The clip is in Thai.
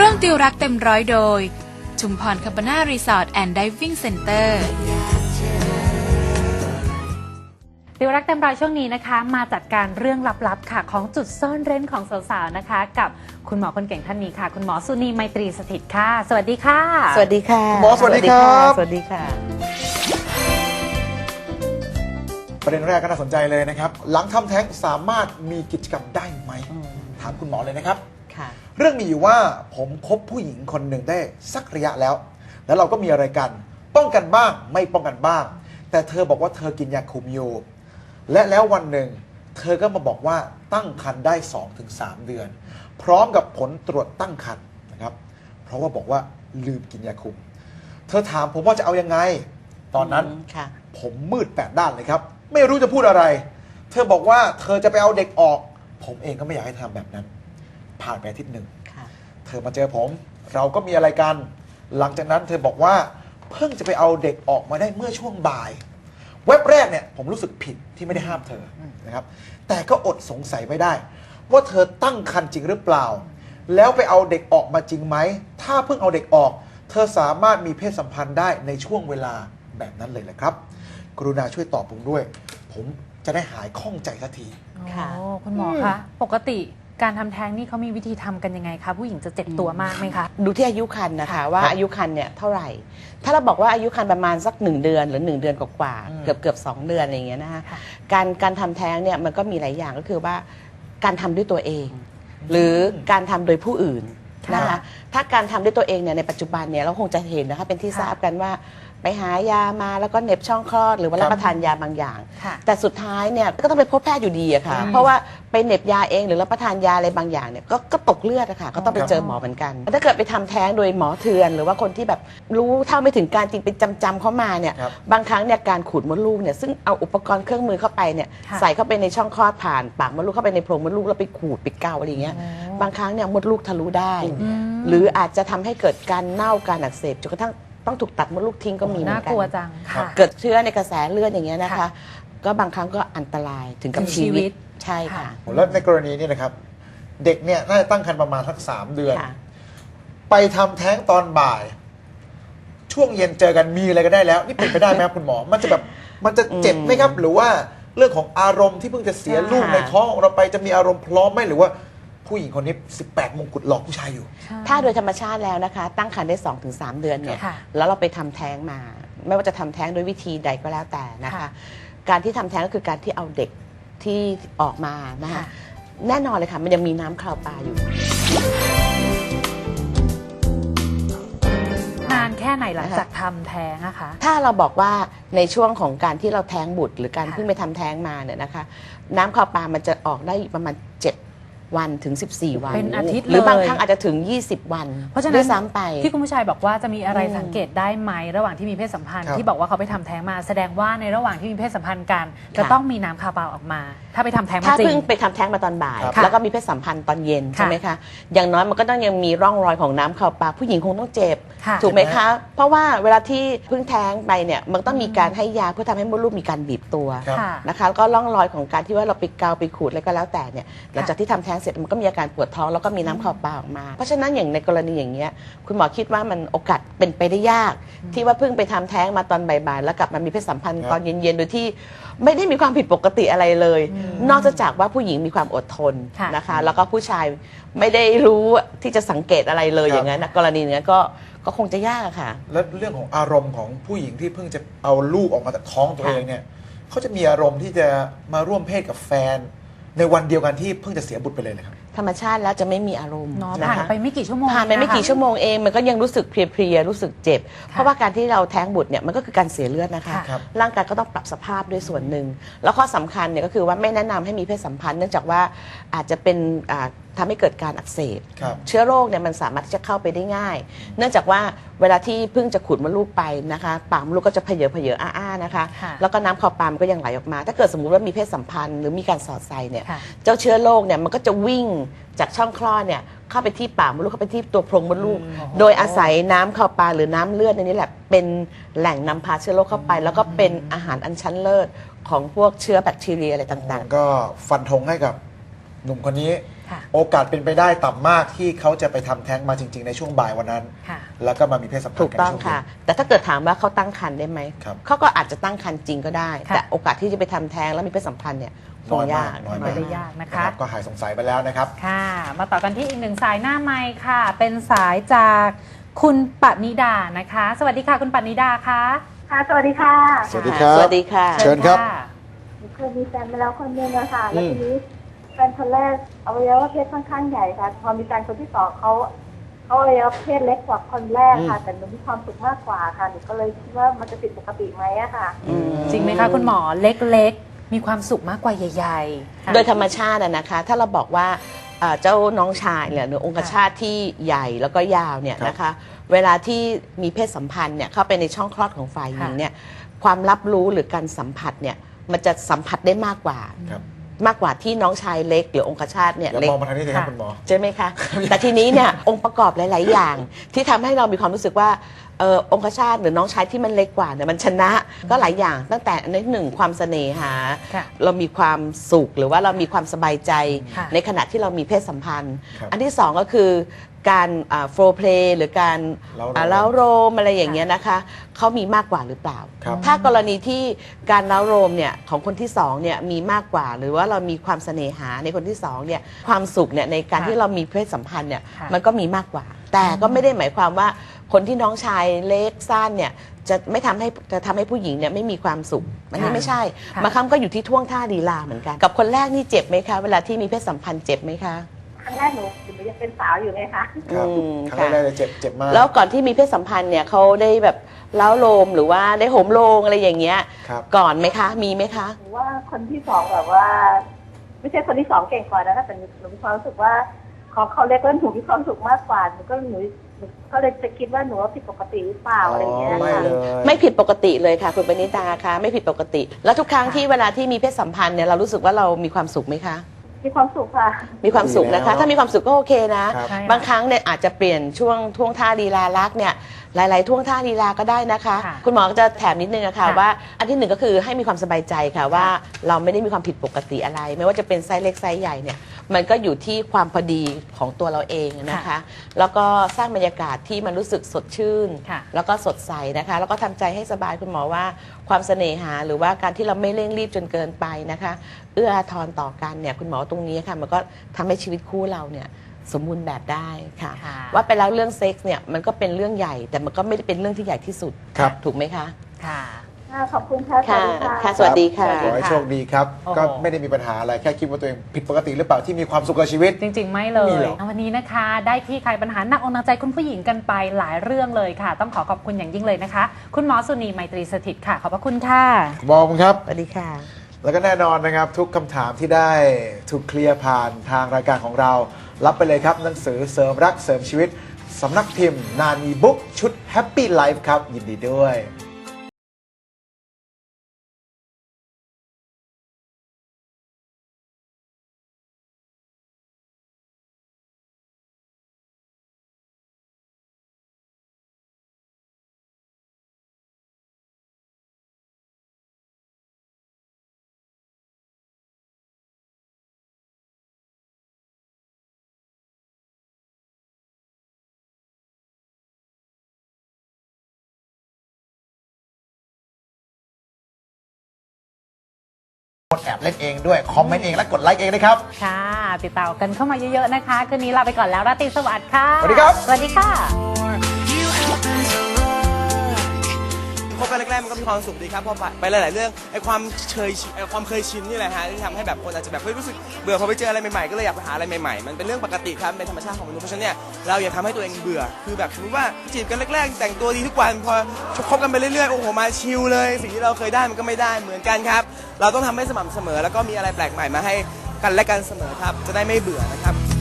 ร่วมติวรักเต็มร้อยโดย ชุมพรคาบานารีสอร์ทแอนด์ดิวิ่งเซ็นเตอร์ติวรักเต็มรอยช่วงนี้นะคะ มาจัดการเรื่องลับๆค่ะ ของจุดซ่อนเร้นของสาวๆนะคะ กับคุณหมอคนเก่งท่านนี้ค่ะ คุณหมอสุนีไมตรีสถิตค่ะ สวัสดีค่ะ สวัสดีค่ะหมอสวัสดีครับ สวัสดีค่ะ ประเด็นแรกก็น่าสนใจเลยนะครับ หลังทำแท้งสามารถมีกิจกรรมได้ไหม ถามคุณหมอเลยนะครับค่ะ เรื่องมีอยู่ว่าผมคบผู้หญิงคนหนึ่งได้สักระยะแล้ว แล้วเราก็มีอะไรกัน ป้องกันบ้างไม่ป้องกันบ้าง แต่เธอบอกว่าเธอกินยาคุมอยู่และแล้ววันหนึ่ง เธอก็มาบอกว่าตั้งครรภ์ได้ 2-3 เดือน พร้อมกับผลตรวจตั้งครรภ์นะครับ เพราะว่าบอกว่าลืมกินยาคุม เธอถามผมว่าจะเอายังไง ตอนนั้นค่ะ ผมมืดแปดด้านเลยครับ ไม่รู้จะพูดอะไร เธอบอกว่าเธอจะไปเอาเด็กออก ผมเองก็ไม่อยากให้ทำแบบนั้น ผ่านไปอาทิตย์หนึ่ง ค่ะ เธอมาเจอผม เราก็มีอะไรกัน หลังจากนั้นเธอบอกว่าเพิ่งจะไปเอาเด็กออกมาได้เมื่อช่วงบ่าย เว็บแรกเนี่ยผมรู้สึกผิดที่ไม่ได้ห้ามเธอนะครับ แต่ก็อดสงสัยไม่ได้ ว่าเธอตั้งครรภ์จริงหรือเปล่า แล้วไปเอาเด็กออกมาจริงไหม ถ้าเพิ่งเอาเด็กออก เธอสามารถมีเพศสัมพันธ์ได้ในช่วงเวลาแบบนั้นเลยแหละครับ กรุณาช่วยตอบผมด้วย ผมจะได้หายข้องใจสักที ค่ะ โอ้คุณหมอคะ ปกติ การทำแท้งนี่เขามีวิธีทำกันยังไงคะผู้หญิงจะเจ็บตัวมากไหมคะดูที่อายุคันนะคะค่ะว่าครับอายุคันเนี่ยเท่าไหร่ ถ้าเราบอกว่าอายุคันประมาณสักหนึ่งเดือนหรือหนึ่งเดือนกว่าอืมๆเกือบเกือบสองเดือนอะไรอย่างเงี้ยนะคะค่ะการการทำแท้งเนี่ยมันก็มีหลายอย่างก็คือว่าการทำด้วยตัวเอง หรือการทำโดยผู้อื่น นะคะค่ะถ้าการทำด้วยตัวเองเนี่ยในปัจจุบันเนี่ยเราคงจะเห็นนะคะเป็นที่ค่ะทราบกันว่าไปหายามาแล้วก็เหน็บช่องคลอดหรือว่าครัรับบประทานยาบางอย่างค่ะแต่สุดท้ายเนี่ยก็ต้องไปพบแพทย์อยู่ดีอะค่ะอืมเพราะว่าไปเหน็บยาเองหรือรับประทานยาอะไรบางอย่างเนี่ยก็ก็ตกเลือดอะค่ะก็ต้องไปครับเจอหมอเหมือนกัน ถ้าเกิดไปทำแท้งโดยหมอเถื่อน หรือว่าคนที่แบบรู้เท่าไม่ถึงการจริงไปจำจำๆเข้ามาเนี่ยครับบางครั้งเนี่ยการขูดมดลูกเนี่ยซึ่งเอาอุปกรณ์เครื่องมือเข้าไปเนี่ยค่ะใส่เข้าไปในช่องคลอดผ่านปากมดลูกเข้าไปในโพรงมดลูกแล้วไปขูดไปเกาอะไรอย่างเงี้ย บางครั้งเนี่ยมดลูกทะลุได้อืมหรืออาจจะทำให้เกิดการเน่าการอักเสบจนกระทั่งต้องถูกตัดมดลูกทิ้งก็มีเหมืน่าอนกักนลัวจังค่ะ เกิดเชื้อในกระแสเลือดอย่างเงี้ยนะคะ ค่ะก็บางครั้งก็อันตรายถึงกับถึงชีชีวิวิต ตใช่ค่ะแล้วในกรณีนี้นะครับ เด็กเนี่ยน่าจะตั้งครรภ์ประมาณสักสามเดือน ค่ะ ไปทำแท้งตอนบ่าย ช่วงเย็นเจอกันมีอะไรก็ได้แล้ว นี่เป็นไปได้ไหมครับคุณหมอ มันจะแบบมันจะเจ็บไหมครับ หรือว่าเรื่องของอารมณ์ที่เพิ่งจะเสียลูกค่ะในท้องของเราไปจะมีอารมณ์พร้อมไหมหรือว่า ผู้หญิงคนนี้ 18 มงกุฎหลอกผู้ชายอยู่ ถ้าโดยธรรมชาติแล้วนะคะ ตั้งครรภ์ได้ 2-3 เดือนเนี่ยค่ะ แล้วเราไปทำแท้งมา ไม่ว่าจะทำแท้งด้วยวิธีใดก็แล้วแต่นะคะค่ะการที่ทำแท้งก็คือการที่เอาเด็กที่ออกมานะคะค่ะ แน่นอนเลยค่ะ มันยังมีน้ำคราวปลาอยู่ นานแค่ไหนหลังจากทำแท้งอะคะ ถ้าเราบอกว่าในช่วงของการที่เราแท้งบุตร หรือการค่ะ เพิ่งไปทำแท้งมาเนี่ยนะคะ น้ำคาวปลามันจะออกได้ประมาณ7 วันถึง 14 วันเป็นอาทิตย์หรือบางเลยครั้งอาจจะถึง 20 วัน เพราะฉะนั้นด้วยซ้ำไปที่คุณผู้ชายบอกว่าจะมีอะไรอืมสังเกตได้ไหมระหว่างที่มีเพศสัมพันธ์ครับที่บอกว่าเขาไปทำแท้งมาแสดงว่าในระหว่างที่มีเพศสัมพันธ์กัน จะต้องมีน้ำคาเปล่าออกมา ถ้าไปทำแท้งมาถ้าจริเพิ่งงไปทำแท้งมาตอนบ่ายครับแล้วก็มีเพศสัมพันธ์ตอนเย็นค่ะใช่ไหมคะอย่างน้อยมันก็ต้องยังมีร่องรอยของน้ำคาวปลาผู้หญิงคงต้องเจ็บค่ะถูกไหมคะ เพราะว่าเวลาที่เพิ่งแท้งไปเนี่ยมันต้องมีการให้ยาเพื่อทำให้มดลูกมีการบีบตัวครับค่ะนะคะแล้วก็ร่องรอยของการที่ว่าเราไปเกาไปขูดอะไรก็แล้วแต่เนี่ยหลังจากที่ทำแท้งเสร็จมันก็มีอาการปวดท้องแล้วก็มีน้ำขาวปลาออกมา เพราะฉะนั้นอย่างในกรณีอย่างเงี้ยคุณหมอคิดว่ามันโอกาสเป็นไปได้ยาก ที่ว่าเพิ่งไปทำแท้งมาตอนบ่ายๆแล้วกลับมามีเพศสัมพันธ์ครับตอนเย็นๆโดยที่ไม่ได้มีความผิดปกติอะไรเลย นอกจากว่าผู้หญิงมีความอดทนค่ะ นะคะ แล้วก็ผู้ชายไม่ได้รู้ที่จะสังเกตอะไรเลยอย่างนั้นนะกรณีเนี้ยก็ก็คงจะยากอะค่ะ แล้วเรื่องของอารมณ์ของผู้หญิงที่เพิ่งจะเอาลูกออกมาจากท้องตัวค่ะเองเนี่ยเขาจะมีอารมณ์ที่จะมาร่วมเพศกับแฟน ในวันเดียวกันที่เพิ่งจะเสียบุตรไปเลยเลยครับ ธรรมชาติแล้วจะไม่มีอารมณ์เนาะนะผ่านคะไปไม่กี่ชั่วโมงผ่านไปไม่กี่ชั่วโมงเองมันก็ยังรู้สึกเพลียๆรู้สึกเจ็บ เพราะว่าการที่เราแท้งบุตรเนี่ยมันก็คือการเสียเลือดนะคะ ครับ ร่างกายก็ต้องปรับสภาพด้วยส่วนหนึ่ง แล้วข้อสำคัญเนี่ยก็คือว่าไม่แนะนำให้มีเพศสัมพันธ์เนื่องจากว่าอาจจะเป็นอ่าทำให้เกิดการอักเสบ ครับ เชื้อโรคเนี่ยมันสามารถที่จะเข้าไปได้ง่าย เนื่องจากว่าเวลาที่เพิ่งจะขุดมดลูกไปนะคะปากมดลูกก็จะเพเยอเพเยออ้าๆนะคะ ค่ะ แล้วก็น้ำคอปลามก็ยังไหลออกมา ถ้าเกิดสมมุติว่ามีเพศสัมพันธ์หรือมีการสอดใส่เนี่ย ค่ะ เจ้าเชื้อโรคเนี่ยมันก็จะวิ่งจากช่องคลอดเนี่ยเข้าไปที่ปากมดลูกเข้าไปที่ตัวโพรงมดลูก โดยอาศัยน้ำเข้าปลาหรือน้ำเลือดในนี้แหละเป็นแหล่งนำพาเชื้อโรคเข้าไป แล้วก็เป็นอาหารอันชั้นเลิศของพวกเชื้อแบคทีเรียอะไรต่างก็ฟันธงให้กับหนุ่มคนนี้ ค่ะ โอกาสเป็นไปได้ต่ำมากที่เขาจะไปทำแท้งมาจริง ๆ ในช่วงบ่ายวันนั้น ค่ะ แล้วก็มามีเพศสัมพันถูธ์กกันต้องในช่วงค่ะเย็นแต่ถ้าเกิดถามว่าเขาตั้งครรภ์ได้ไหม ครับเขาก็อาจจะตั้งครรภ์จริงก็ได้ ค่ะ แต่โอกาสที่จะไปทำแท้งแล้วมีเพศสัมพันธ์เนี่ยคน้องยมายากกน้อยไม่มากได้ยากนะนะคะครับก็หายสงสัยไปแล้วนะครับ ค่ะ มาต่อกันที่อีกหนึ่งสายหน้าไมค์ค่ะ เป็นสายจากคุณปณิดานะคะ สวัสดีค่ะคุณปณิดาค่ะ ค่ะ สวัสดีค่ะ สวัสดีครับ สวัสดีค่ะ เชิญครับค่ะหนูเคยมีแฟนมาแล้วคนหนึงอะค่ะ แล้วอืม ทีนี้ แฟนคนแรกอวัยวะเพศค่อนข้างใหญ่ค่ะ พอมีการคนที่สองเขาเขาอวัยวะเพศเล็กกว่าคนแรกค่ะ แต่หนูมีความสุขมากกว่าค่ะหนูก็เลยคิดว่ามันจะผิดปกติไหมอะค่ะอืมจริงไหมคะคุณหมอเล็กๆ มีความสุขมากกว่าใหญ่ๆค่ะโดยธรรมชาติอะนะคะ ถ้าเราบอกว่าเอ่อเจ้าน้องชายเนี่ยหรือองคชาตที่ใหญ่แล้วก็ยาวเนี่ยครับนะคะ เวลาที่มีเพศสัมพันธ์เนี่ยเข้าไปในช่องคลอดของฝ่ายหญิงค่ะเนี่ยความรับรู้หรือการสัมผัสเนี่ยมันจะสัมผัสได้มากกว่า ครับ มากกว่าที่น้องชายเล็กหรือองคชาตเนี่ยเดี๋ยวเล็กมองมาทางนี้เลยครับค่ะคุณหมอ ใช่ไหมคะ แต่ทีนี้เนี่ยองค์ประกอบหลาย ๆ อย่าง ที่ทำให้เรามีความรู้สึกว่าเออองคชาตหรือน้องชายที่มันเล็กกว่าเนี่ยมันชนะก็หลายอย่าง ตั้งแต่อันที่หนึ่งความเสน่หา ค่ะเรามีความสุขหรือว่าเรามีความสบายใจ ค่ะ ในขณะที่เรามีเพศสัมพันธ์ ครับ อันที่สองก็คือ การโฟล์เพลย์หรือการเร้าโรมอ่าเล้าโรมอะไรอย่างเงี้ยนะคะเขามีมากกว่าหรือเปล่าครับถ้ากรณีที่การเล้าโรมเนี่ยของคนที่สองเนี่ยมีมากกว่า หรือว่าเรามีความเสน่หาในคนที่สองเนี่ยความสุขเนี่ยในการค่ะที่เรามีเพศสัมพันธ์เนี่ยค่ะมันก็มีมากกว่า แต่ก็ไม่ได้หมายความว่าคนที่น้องชายเล็กสั้นเนี่ยจะไม่ทำให้จะทำให้ผู้หญิงเนี่ยไม่มีความสุขอันนี้ค่ะไม่ใช่ค่ะบางครั้งก็อยู่ที่ท่วงท่าลีลาเหมือนกัน กับคนแรกนี่เจ็บไหมคะ เวลาที่มีเพศสัมพันธ์เจ็บไหมคะ ครั้งแรกหนูหนูยังเป็นสาวอยู่ไงคะครับอืมครั้งค่ะแรกเลยเจ็บเจ็บมาก แล้วก่อนที่มีเพศสัมพันธ์เนี่ยเขาได้แบบเล้าโลมหรือว่าได้โหมโลงอะไรอย่างเงี้ย ครับ ก่อนไหมคะ มีไหมคะ หนูว่าคนที่สองแบบว่า ไม่ใช่คนที่สองเก่งกว่านะแต่หนูหนูมีความรู้สึกว่าของเขาเล็กแล้วหนูมีความสุขมากกว่าหนูก็หนูหนูก็เลยจะคิดว่าหนูว่าผิดปกติหรือเปล่าอะไรอย่างเงี้ยไม่ค่ะ เลย ไม่ผิดปกติเลยค่ะ คุณปณิตาคะไม่ผิดปกติ แล้วทุกครั้งค่ะที่เวลาที่มีเพศสัมพันธ์เนี่ยเรารู้สึกว่าเรามีความสุขไหมคะ มีความสุขค่ะ มีความสุขนะคะ ดีแล้วถ้ามีความสุขก็โอเคนะ ครับ ใช่ค่ะ บางครั้งเนี่ยอาจจะเปลี่ยนช่วงท่วงท่าลีลารักษณ์เนี่ย หลาย ๆ ท่วงท่าลีลาก็ได้นะคะ ค่ะคุณหมอก็จะแถมนิดนึงอะค่ะค่ะว่า อันที่หนึ่งก็คือให้มีความสบายใจค่ะว่าเราไม่ได้มีความผิดปกติอะไร ไม่ว่าจะเป็นไซส์เล็กไซส์ใหญ่เนี่ยมันก็อยู่ที่ความพอดีของตัวเราเองนะคะแล้วก็สร้างบรรยากาศที่มันรู้สึกสดชื่น ค่ะ แล้วก็สดใสนะคะ แล้วก็ทำใจให้สบายคุณหมอว่า ความเสน่หาหรือว่าการที่เราไม่เร่งรีบจนเกินไปนะคะ เอื้ออาทรต่อกันเนี่ยคุณหมอตรงนี้ค่ะมันก็ทำให้ชีวิตคู่เราเนี่ย สมบูรณ์แบบได้ค่ะ ค่ะว่าไปแล้วเรื่องเซ็กส์เนี่ยมันก็เป็นเรื่องใหญ่ แต่มันก็ไม่ได้เป็นเรื่องที่ใหญ่ที่สุดครับ ถูกไหมคะ ค่ะ ค่ะขอบคุณค่ะสวัค่ะสดีค่ะ ค่ะ สวัสดีค่ะ ขอให้โชคดีครับ โอ้โห ก็ไม่ได้มีปัญหาอะไรแค่คิดว่าตัวเองผิดปกติหรือเปล่าที่มีความสุขกับชีวิต จริง ๆ ไม่เลไม่มียหรอก วันนี้นะคะ ได้ที่ใครปัญหาหนักอกหนักใจคุณผู้หญิงกันไปหลายเรื่องเลยค่ะ ต้องขอขอบคุณอย่างยิ่งเลยนะคะ คุณหมอสุนีไมตรีสถิตค่ะ ขอบพระคุณค่ะ มองครับ สวัสดีค่ะ แล้วก็แน่นอนนะครับ ทุกคำถามที่ได้ถูกเคลียร์ผ่านทางรายการของเรา รับไปเลยครับ หนังสือเสริมรักเสริมชีวิตสำนักพิมพ์ นานีบุ๊กชุด Happy Life ครับ ยินดีด้วย กดแอบเล่นเองด้วย คอมเมนต์เองและกดไลค์เองนะครับ ค่ะ ติดต่อกันเข้ามาเยอะๆนะคะ คืนนี้ลาไปก่อนแล้วราตรีสวัสดิ์ค่ะ สวัสดีครับ สวัสดีค่ะ คบกันแรกๆมันก็มีความสุขดีครับพอไปหลายๆเรื่องไอ้ความเคยชินไอ้ความเคยชินนี่แหละฮะที่ทำให้แบบคนอาจจะแบบเฮ้ยรู้สึกเบื่อพอไปเจออะไรใหม่ๆก็เลยอยากไปหาอะไรใหม่ๆมันเป็นเรื่องปกติครับเป็นธรรมชาติของมนุษย์เพราะฉะนั้นเนี่ยเราอย่าทำให้ตัวเองเบื่อคือแบบสมมติว่าจีบกันแรกๆ แต่งตัวดีทุกวันพอคบกันไปเรื่อยๆโอ้โหมาชิลเลย สิ่งที่เราเคยได้มันก็ไม่ได้เหมือนกันครับเราต้องทำให้สม่ำเสมอ แล้วก็มีอะไรแปลกใหม่มาให้กันและกันเสมอครับจะได้ไม่เบื่อนะครับ